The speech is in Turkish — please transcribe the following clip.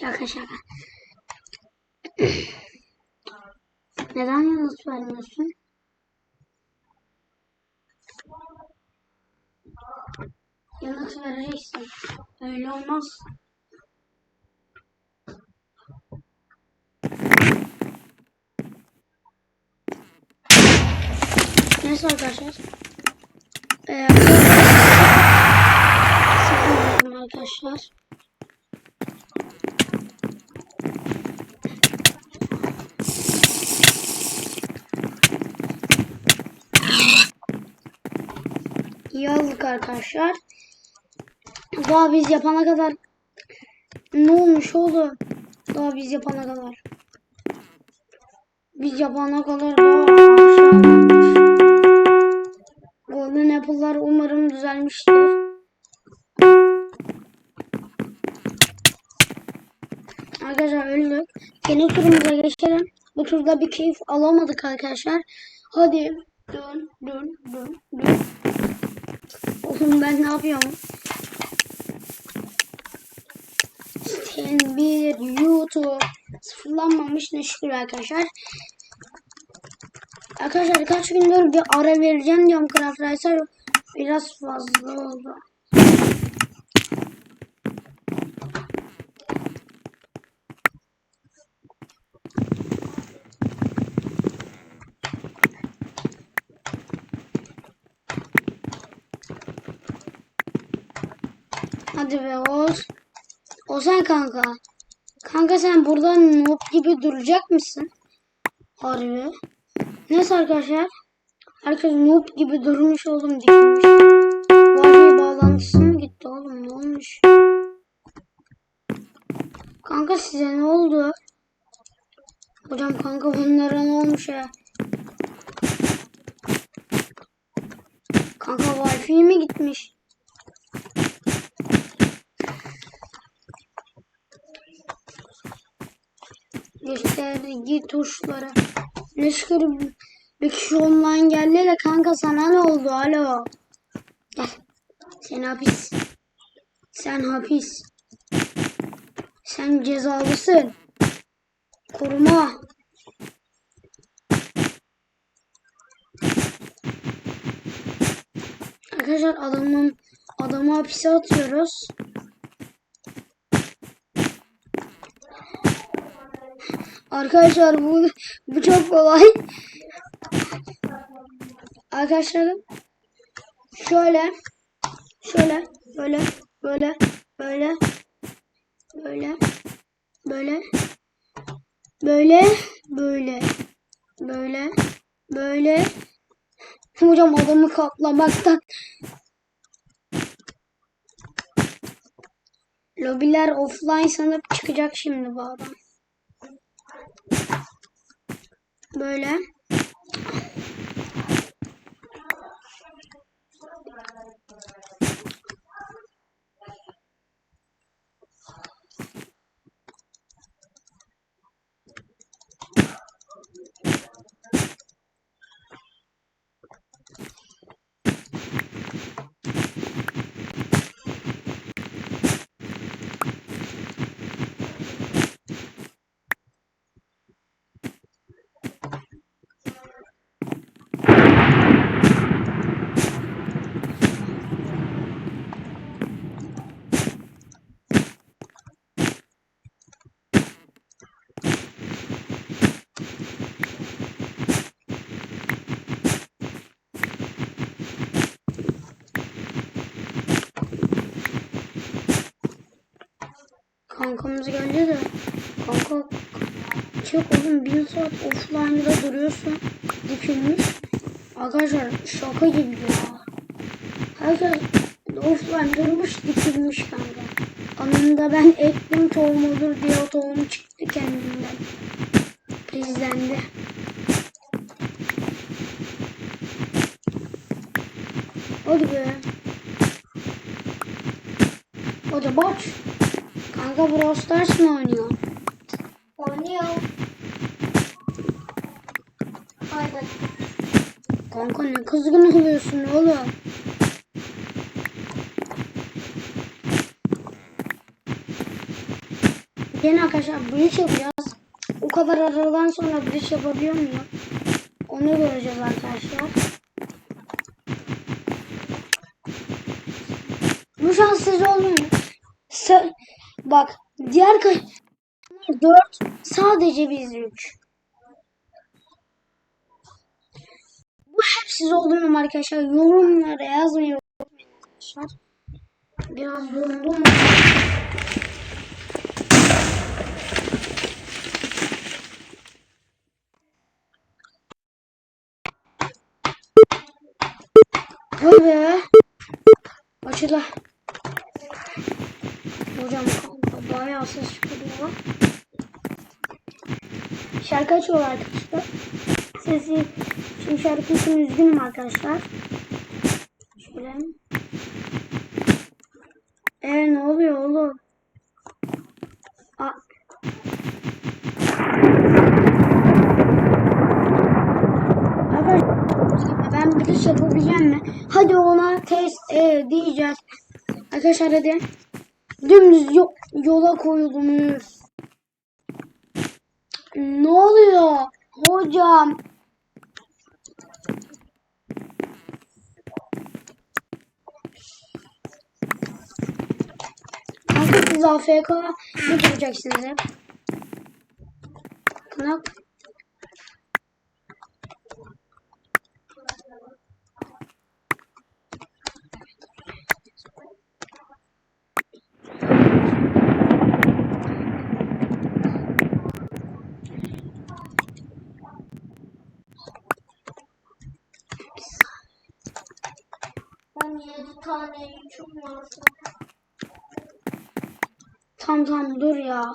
Şaka şaka. Neden yanıt vermiyorsun? Yanıt vereceksin. Öyle olmaz. Neyse arkadaşlar. Ee, arkadaşlar. İyi olduk arkadaşlar. Daha biz yapana kadar ne olmuş oğlum? Daha biz yapana kadar. Biz yapana kadar daha. Golden Apple'lar umarım düzelmiştir. Yeni turumuza geçelim. Bu turda bir keyif alamadık arkadaşlar. Hadi dön dön dön dön. Oğlum ben ne yapıyorum? Sen bir YouTube sıfırlanmamış ne şükür arkadaşlar. Arkadaşlar kaç gündür bir ara vereceğim diyorum Craft Racer biraz fazla oldu. Hadi be Oğuz. Ozan kanka. Kanka sen burada noob gibi duracak mısın? Harbi. Neyse arkadaşlar. Herkes noob gibi durmuş oğlum dikilmiş. Wi-Fi bağlantısı mı gitti oğlum ne olmuş? Kanka size ne oldu? Hocam kanka bunlara ne olmuş ya? Kanka Wi-Fi mi gitmiş? Göstergi tuşları. Ne şükür bir kişi online geldi de kanka sana ne oldu alo? Gel. Sen hapis. Sen hapis. Sen cezalısın. Koruma. Arkadaşlar adamın adamı hapise atıyoruz. Arkadaşlar bu bu çok kolay. Arkadaşlarım şöyle şöyle böyle böyle böyle böyle böyle böyle böyle böyle böyle hocam adamı kaplamaktan lobiler offline sanıp çıkacak şimdi bu adam. Böyle. Kankamız geldi de kanka çok oğlum bir saat offline'da duruyorsun dikilmiş. Arkadaşlar şaka gibi ya. Herkes offline durmuş dikilmiş kanka. Anında ben ektim tohum diye tohum çıktı kendinden. İzlendi. Hadi be. Hadi boş. Kanka Brawl Stars mı oynuyor? Oynuyor. Haydi. Kanka ne kızgın oluyorsun oğlum? Yine arkadaşlar bridge yapacağız. O kadar aradan sonra bridge yapabiliyor muyum? Onu göreceğiz arkadaşlar. Bu şanssız olmuyor. Bak diğer kay 4 sadece biz 3. Bu hep siz oluyor mu arkadaşlar? Yorumlara yazmayı unutmayın arkadaşlar. Biraz yoruldum. Vay be. Açıldı. Hocam bayağı ses çıkıyor. Şarkı açıyorlar arkadaşlar. Sesi şimdi şarkı için üzgünüm arkadaşlar. Şöyle. Ee ne oluyor oğlum? Aa. Ben bir iş yapabileceğim mi? Hadi ona test e, diyeceğiz. Arkadaşlar hadi. Dümdüz yo- yola koyulmuş. Ne oluyor? Hocam. Kanka siz AFK ne duracaksınız hep? Kınak. Ben yedi tane çok masum. Tam tam dur ya.